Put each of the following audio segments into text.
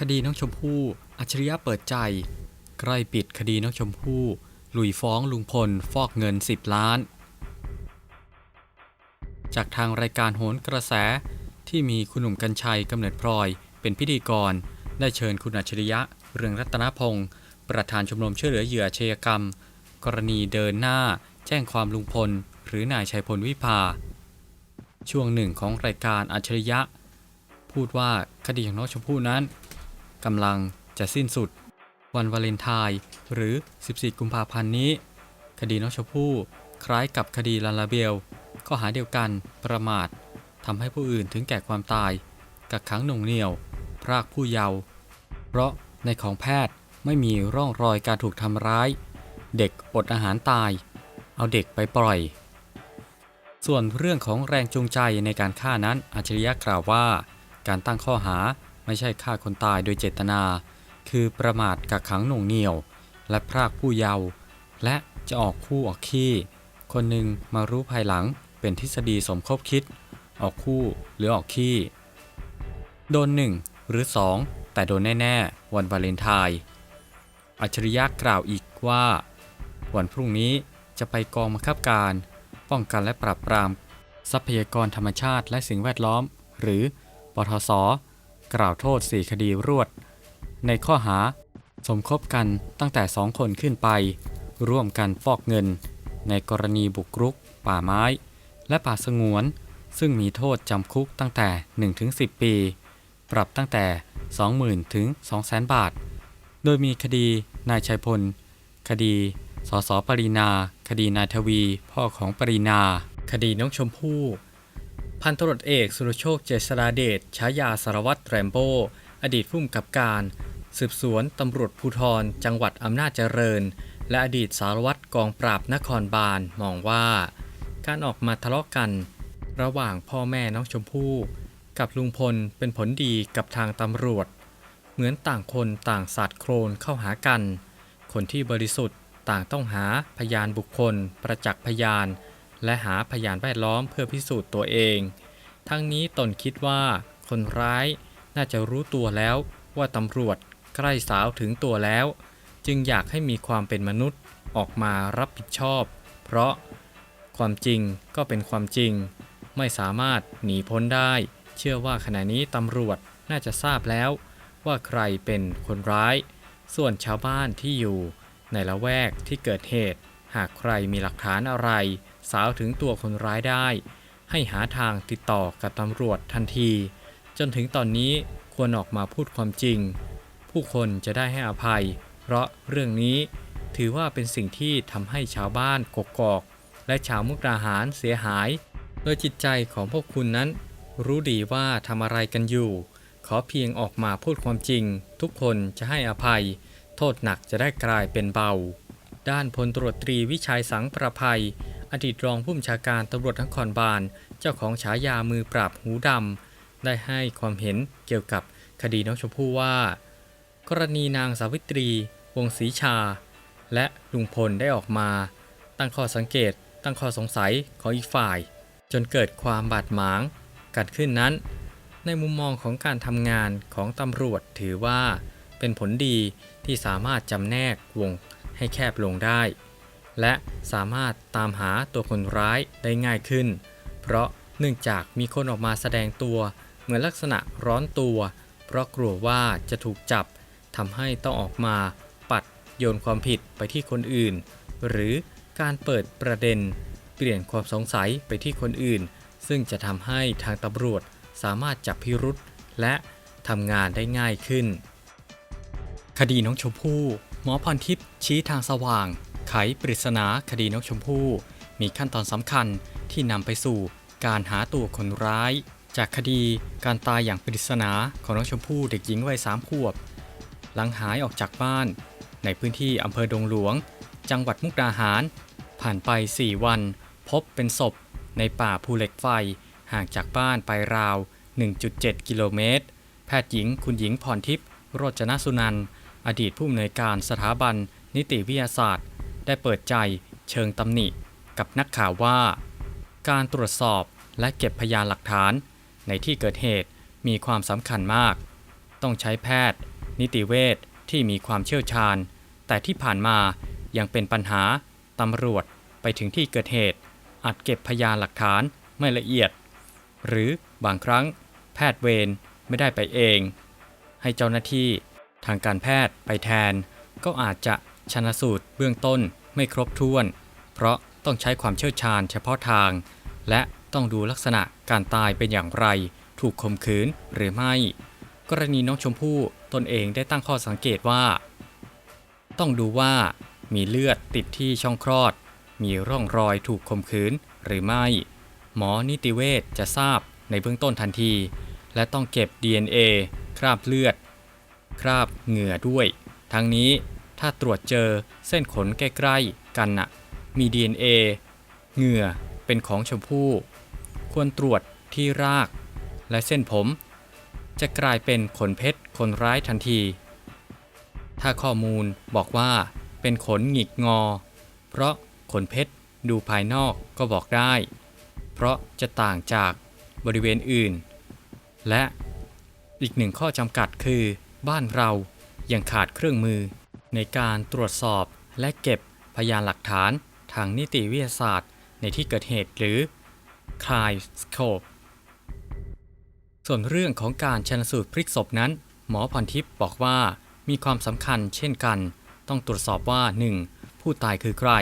คดีน้องชมพู่ อัจฉริยะเปิดใจ ใกล้ปิดคดีน้องชมพู่ลุยฟ้องลุงพล ฟอกเงิน 10 ล้าน จากทางรายการโหนกระแสที่มีคุณหนุ่มกัญชัยกำเนิดพลอย เป็นพิธีกร ได้เชิญคุณอัจฉริยะ เรืองรัตนพงศ์ประธานชมรมช่วยเหลือเหยื่ออาชญากรรม กรณีเดินหน้า แจ้งความลุงพล หรือนายชัยพลวิภา ช่วงหนึ่งของรายการอัจฉริยะ พูดว่าคดีของน้องชมพู่นั้น กำลังจะสิ้นสุด วันวาเลนไทน์หรือ 14 กุมภาพันธ์นี้ คดีน้องชมพู่คล้ายกับคดีลาลาเบลข้อหาเดียวกันประมาททำให้ผู้อื่นถึงแก่ความตาย กักขังหน่วงเหนี่ยว พรากผู้เยาว์เพราะในของแพทย์ไม่มีร่องรอยการถูกทำร้าย เด็กอดอาหารตาย เอาเด็กไปปล่อย ส่วนเรื่องของแรงจูงใจในการฆ่านั้นอัจฉริยะกล่าวว่า การตั้งข้อหา ไม่ใช่ฆ่าคนตายโดยเจตนา คือประมาทกักขังหน่วงเหนี่ยว และพรากผู้เยาว์และจะออกคู่ออกขี้ คนหนึ่งมารู้ภายหลังเป็นทฤษฎีสมคบคิด ออกคู่หรือออกขี้ โดนหนึ่งหรือสองแต่โดนแน่ ๆ วันวาเลนไทน์อัจฉริยะกล่าวอีกว่า วันพรุ่งนี้จะไปกองบังคับการ ป้องกันและปราบปราม ทรัพยากรธรรมชาติและสิ่งแวดล้อม หรือปทศ กล่าวโทษ 4 คดีรวด ในข้อหา สมคบกันตั้งแต่ 2 คนขึ้นไป ร่วมกันฟอกเงิน ในกรณีบุกรุก ป่าไม้ และป่าสงวน ซึ่งมีโทษจำคุกตั้งแต่ 1-10 ปี ปรับตั้งแต่ 20,000 ถึง 200,000 บาท โดยมีคดีนายชัยพล คดีสสปรินา คดีนายทวี พ่อของปรินา คดีน้องชมพู่ พันตำรวจเอกสุรโชคเจษฎาเดชฉายาสารวัตรแรมโบ้อดีตผู้กำกับการ สืบสวนตำรวจภูธรจังหวัดอำนาจเจริญ และอดีตสารวัตรกองปราบนครบาลมองว่า การออกมาทะเลาะกัน ระหว่างพ่อแม่น้องชมพู่กับลุงพลเป็นผลดีกับทางตำรวจ เหมือนต่างคนต่างสาดโครนเข้าหากัน คนที่บริสุทธิ์ต่างต้องหาพยานบุคคล ประจักษ์พยาน และหาพยานแวดล้อมเพื่อพิสูจน์ตัวเอง ทั้งนี้ตนคิดว่าคนร้ายน่าจะรู้ตัวแล้วว่าตำรวจใกล้สาวถึงตัวแล้ว จึงอยากให้มีความเป็นมนุษย์ออกมารับผิดชอบ เพราะความจริงก็เป็นความจริง ไม่สามารถหนีพ้นได้ เชื่อว่าขณะนี้ตำรวจน่าจะทราบแล้ว ว่าใครเป็นคนร้าย ส่วนชาวบ้านที่อยู่ในละแวกที่เกิดเหตุ หากใครมีหลักฐานอะไร สาวถึงตัวคนร้ายได้ ให้หาทางติดต่อกับตำรวจทันที จนถึงตอนนี้ควรออกมาพูดความจริง ผู้คนจะได้ให้อภัย เพราะเรื่องนี้ถือว่าเป็นสิ่งที่ทำให้ชาวบ้านกกอก และชาวมุกดาหารเสียหาย โดยจิตใจของพวกคุณนั้น รู้ดีว่าทำอะไรกันอยู่ ขอเพียงออกมาพูดความจริง ทุกคนจะให้อภัย โทษหนักจะได้กลายเป็นเบา ด้านพลตรวจตรีวิชัยสังประภัย อดีตรองผู้บัญชาการตำรวจนครบาล เจ้าของฉายามือปราบหูดำ ได้ให้ความเห็นเกี่ยวกับคดีน้องชมพู่ว่า กรณีนางสาวิตรี วงศรีชา และลุงพลได้ออกมา ตั้งข้อสังเกต ตั้งข้อสงสัยของอีกฝ่าย จนเกิดความบาดหมางกันขึ้นนั้น ในมุมมองของการทำงานของตำรวจถือว่า เป็นผลดีที่สามารถจำแนกวงให้แคบลงได้ และสามารถตามหาตัวคนร้ายได้ง่ายขึ้น เพราะเนื่องจากมีคนออกมาแสดงตัว เหมือนลักษณะร้อนตัว เพราะกลัวว่าจะถูกจับทำให้ต้องออกมาปัดโยนความผิดไปที่คนอื่น หรือการเปิดประเด็น เปลี่ยนความสงสัยไปที่คนอื่น ซึ่งจะทำให้ทางตำรวจสามารถจับพิรุษและทำงานได้ง่ายขึ้น คดีน้องชมพู่หมอพรทิพย์ชี้ทางสว่าง ไขปริศนาคดีน้องชมพู่ มีขั้นตอนสำคัญที่นำไปสู่การหาตัวคนร้าย จากคดีการตายอย่างปริศนาของน้องชมพู่เด็กหญิงวัยสามขวบ หลังหายออกจากบ้าน ในพื้นที่อำเภอดงหลวง จังหวัดมุกดาหาร ผ่านไป 4 วัน พบเป็นศพ ในป่าภูเหล็กไฟ ห่างจากบ้านไปราว 1.7 กิโลเมตร แพทย์หญิงคุณหญิงพรทิพย์โรจนสุนันท์อดีตผู้อำนวยการสถาบันนิติวิทยาศาสตร์ ได้เปิดใจเชิงตำหนิกับนักข่าวว่า การตรวจสอบและเก็บพยานหลักฐาน ในที่เกิดเหตุมีความสำคัญมาก ต้องใช้แพทย์ นิติเวชที่มีความเชี่ยวชาญ แต่ที่ผ่านมายังเป็นปัญหาตำรวจไปถึงที่เกิดเหตุ อาจเก็บพยานหลักฐานไม่ละเอียด หรือบางครั้งแพทย์เวรไม่ได้ไปเอง ให้เจ้าหน้าที่ทางการแพทย์ไปแทนก็อาจจะ ชนะสูตรเบื้องต้นไม่ครบถ้วน เพราะต้องใช้ความเชี่ยวชาญเฉพาะทาง และต้องดูลักษณะการตายเป็นอย่างไร ถูกข่มขืนหรือไม่ กรณีน้องชมพู่ตนเองได้ตั้งข้อสังเกตว่า ต้องดูว่ามีเลือดติดที่ช่องคลอด มีร่องรอยถูกข่มขืนหรือไม่ หมอนิติเวชจะทราบในเบื้องต้นทันที และต้องเก็บ DNA คราบเลือด คราบเหงื่อด้วย ทั้งนี้ ถ้าตรวจเจอเส้นขนใกล้ๆกันน่ะ มี DNA เหงื่อเป็นของชมพู่ ควรตรวจที่ราก และเส้นผม จะกลายเป็นขนเพชรคนร้ายทันที ถ้าข้อมูลบอกว่าเป็นขนหงิกงอ เพราะขนเพชรดูภายนอกก็บอกได้ เพราะจะต่างจากบริเวณอื่น และอีกหนึ่งข้อจำกัดคือ บ้านเรายังขาดเครื่องมือ ในการตรวจสอบและเก็บพยานหลักฐานทางนิติวิทยาศาสตร์ ในที่เกิดเหตุหรือ c r i m e scope ส่วนเรื่องของการชนสูตรพลิกศพนั้น หมอพรทิพย์บอกว่ามีความสำคัญเช่นกัน ต้องตรวจสอบว่า 1. ผู้ตายคือใคร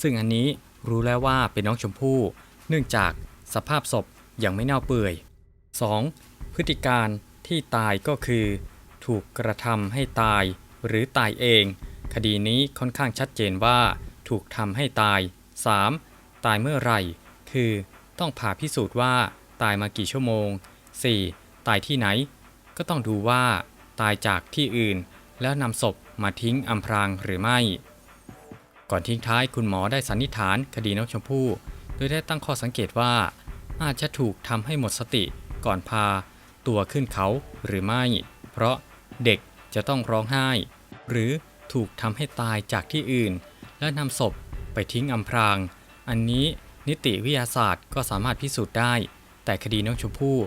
ซึ่งอันนี้รู้แล้วว่าเป็นน้องชมพู่ เนื่องจากสภาพศพยังไม่เน่าเปื่อย 2. พฤติการที่ตายก็คือ ถูกกระทำให้ตาย หรือตายเอง คดีนี้ค่อนข้างชัดเจนว่า ถูกทำให้ตาย 3. ตายเมื่อไหร่ คือ ต้องผ่าพิสูจน์ว่า ตายมากี่ชั่วโมง 4. ตายที่ไหน ก็ต้องดูว่า ตายจากที่อื่น แล้วนำศพมาทิ้งอำพรางหรือไม่ ก่อนทิ้งท้ายคุณหมอได้สันนิษฐานคดีน้องชมพู่โดยได้ตั้งข้อสังเกตว่า อาจจะถูกทำให้หมดสติก่อนพาตัวขึ้นเขาหรือไม่ เพราะเด็ก จะต้องร้องไห้ หรือถูกทำให้ตายจากที่อื่น และนำศพไปทิ้งอำพราง อันนี้นิติวิทยาศาสตร์ก็สามารถพิสูจน์ได้ แต่คดีน้องชมพู่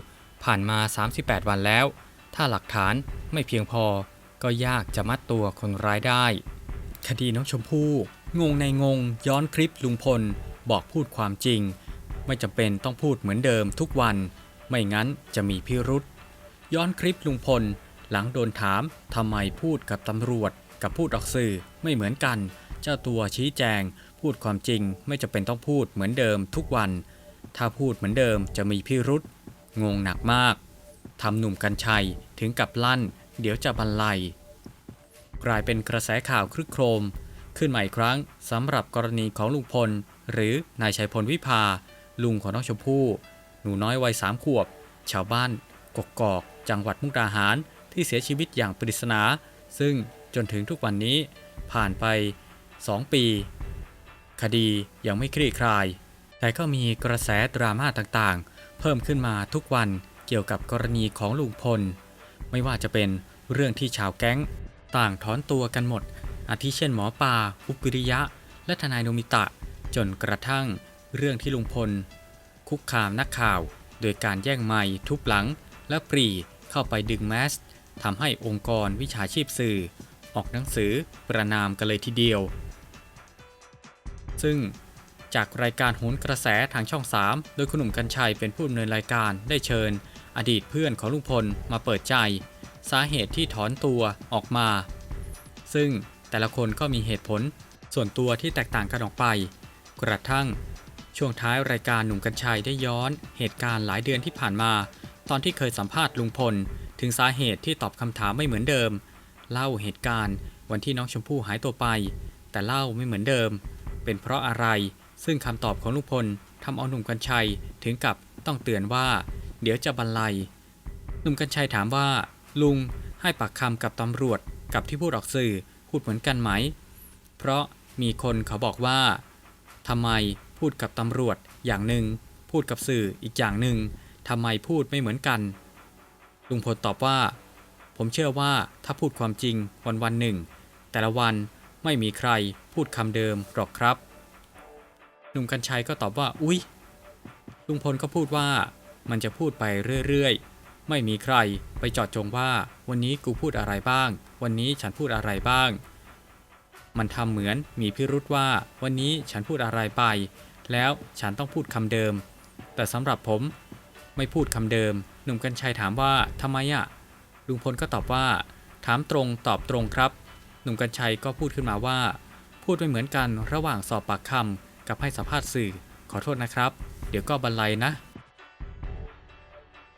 ผ่านมา 38 วันแล้ว ถ้าหลักฐานไม่เพียงพอ ก็ยากจะมัดตัวคนร้ายได้ คดีน้องชมพู่ งงในงง ย้อนคลิปลุงพล บอกพูดความจริง ไม่จำเป็นต้องพูดเหมือนเดิมทุกวัน ไม่งั้นจะมีพิรุษ ย้อนคลิปลุงพล หลังโดนถามทำไมพูดกับตำรวจ กับพูดออกสื่อไม่เหมือนกัน เจ้าตัวชี้แจง พูดความจริงไม่จำเป็นต้องพูดเหมือนเดิมทุกวัน ถ้าพูดเหมือนเดิมจะมีพิรุษงงหนักมากทำหนุ่มกัญชัยถึงกับลั่น เดี๋ยวจะบรรลัย กลายเป็นกระแสข่าวครึกโครม ขึ้นใหม่ครั้งสำหรับกรณีของลุงพล หรือนายชัยพลวิภา ลุงของน้องชมพู่ หนูน้อยวัยสามขวบ ชาวบ้าน กกอก จังหวัดมุกดาหาร ที่เสียชีวิตอย่างปริศนา ซึ่งจนถึงทุกวันนี้ผ่านไป 2 ปี คดียังไม่คลี่คลาย แต่ก็มีกระแสดราม่าต่างๆ เพิ่มขึ้นมาทุกวันเกี่ยวกับกรณีของลุงพล ไม่ว่าจะเป็นเรื่องที่ชาวแก๊ง ต่างถอนตัวกันหมด อาทิเช่นหมอปลาอุปิริยะ และทนายโนมิตะ จนกระทั่งเรื่องที่ลุงพล คุกคามนักข่าว โดยการแย่งไม้ทุบหลังและปรีเข้าไปดึงแมส ทำให้องค์กรวิชาชีพสื่อ ออกหนังสือประนามกันเลยทีเดียว ซึ่งจากรายการโหนกระแสทางช่อง 3 โดยคุณหนุ่มกัญชัยเป็นผู้ดำเนินรายการได้เชิญ อดีตเพื่อนของลุงพลมาเปิดใจ สาเหตุที่ถอนตัวออกมา ซึ่งแต่ละคนก็มีเหตุผลส่วนตัวที่แตกต่างกันออกไป กระทั่ง ช่วงท้ายรายการหนุ่มกัญชัยได้ย้อน เหตุการณ์หลายเดือนที่ผ่านมา ตอนที่เคยสัมภาษณ์ลุงพล ถึงสาเหตุที่ตอบคำถามไม่เหมือนเดิม เล่าเหตุการณ์วันที่น้องชมพู่หายตัวไป แต่เล่าไม่เหมือนเดิม เป็นเพราะอะไรซึ่งคำตอบของลุงพลทำเอาหนุ่มกัญชัยถึงกับต้องเตือนว่า เดี๋ยวจะบรรลัยหนุ่มกัญชัยถามว่า ลุงให้ปากคำกับตำรวจกับที่พูดออกสื่อพูดเหมือนกันไหม เพราะมีคนเขาบอกว่าทำไมพูดกับตำรวจอย่างหนึ่งพูดกับสื่ออีกอย่างหนึ่งทำไมพูดไม่เหมือนกัน ลุงพลตอบว่า ผมเชื่อว่าถ้าพูดความจริงวันวันหนึ่ง แต่ละวันไม่มีใครพูดคำเดิมหรอกครับหนุ่มกัญชัยก็ตอบว่า อุ๊ย ลุงพลก็พูดว่ามันจะพูดไปเรื่อยๆ ไม่มีใครไปจอดจงว่า วันนี้กูพูดอะไรบ้าง วันนี้ฉันพูดอะไรบ้าง มันทำเหมือนมีพิรุษว่า วันนี้ฉันพูดอะไรไป แล้วฉันต้องพูดคำเดิม แต่สำหรับผม ไม่พูดคำเดิม หนุ่มกัญชัยถามว่าทำไมอะลุงพลก็ตอบว่า ถามตรงตอบตรงครับ หนุ่มกัญชัยก็พูดขึ้นมาว่า พูดไม่เหมือนกันระหว่างสอบปากคำกับให้สัมภาษณ์สื่อ ขอโทษนะครับ เดี๋ยวก็บรรลัยนะ